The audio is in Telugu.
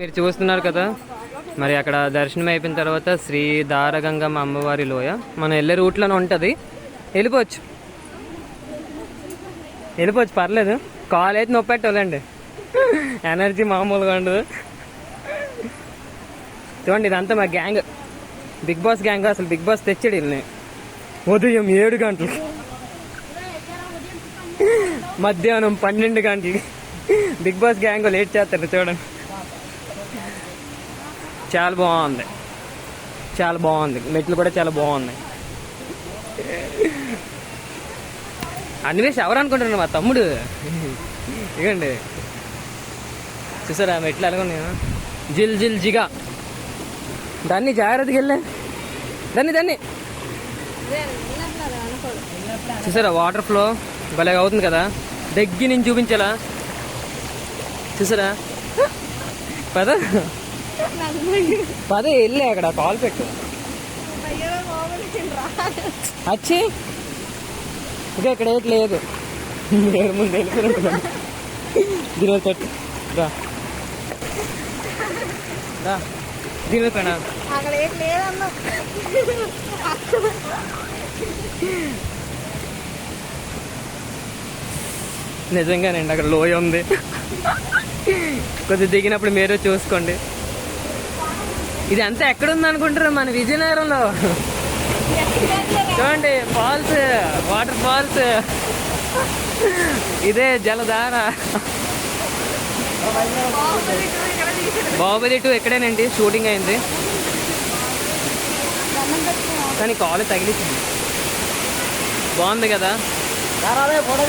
మీరు చూస్తున్నారు కదా. మరి అక్కడ దర్శనం అయిపోయిన తర్వాత శ్రీ దారగంగమ్మ అమ్మవారి లోయ. మనం వెళ్ళే రూట్లోనే ఉంటుంది. వెళ్ళిపోవచ్చు. వెళ్ళిపోవచ్చు పర్లేదు. కాల్ అయితే నొప్పి ఎనర్జీ మామూలుగా ఉండదు. చూడండి ఇదంతా మా గ్యాంగ్. బిగ్ బాస్ గ్యాంగ్ అసలు బిగ్ బాస్ తెచ్చాడు వీళ్ళని ఉదయం ఏడు గంటలకి. మధ్యాహ్నం పన్నెండు గంటలకి. బిగ్ బాస్ గ్యాంగ్ లేట్ చేస్తారు చూడండి. చాలా బాగుంది. చాలా బాగుంది. మెట్లు కూడా చాలా బాగున్నాయి. అన్వేష్ ఎవరు అనుకుంటున్నాను మా తమ్ముడు? ఇగండి. చూసారా మెట్లు ఎలాగున్నాయా జిల్ జిల్ జిగా. దాన్ని జాగ్రత్తగా వెళ్ళే. దాన్ని దాన్ని. చూసారా వాటర్ ఫ్లో? భలే అవుతుంది కదా? దగ్గర నుంచి చూపించాలా? చూసారా? పదా. పద వెళ్ళి అక్కడ కాల్ పెట్టు. వచ్చి ఇక ఇక్కడ ఏటి లేదు. ముందు వెళ్ళిపోతున్నాను దీని పెట్టు రా. రా. దీని మీద పైన అక్కడ ఏం లేదన్నా. నిజంగానండి అక్కడ లోయ ఉంది. కొద్దిగా దిగినప్పుడు మీరే చూసుకోండి. ఇది అంతా ఎక్కడుంది అనుకుంటారు మన విజయనగరంలో? చూడండి ఫాల్స్ వాటర్ ఫాల్స్. ఇదే జలధార. బాహుబలి టూ ఎక్కడేనండి? షూటింగ్ అయింది. కానీ కాలు తగిలించింది బాగుంది కదా? ఫోటో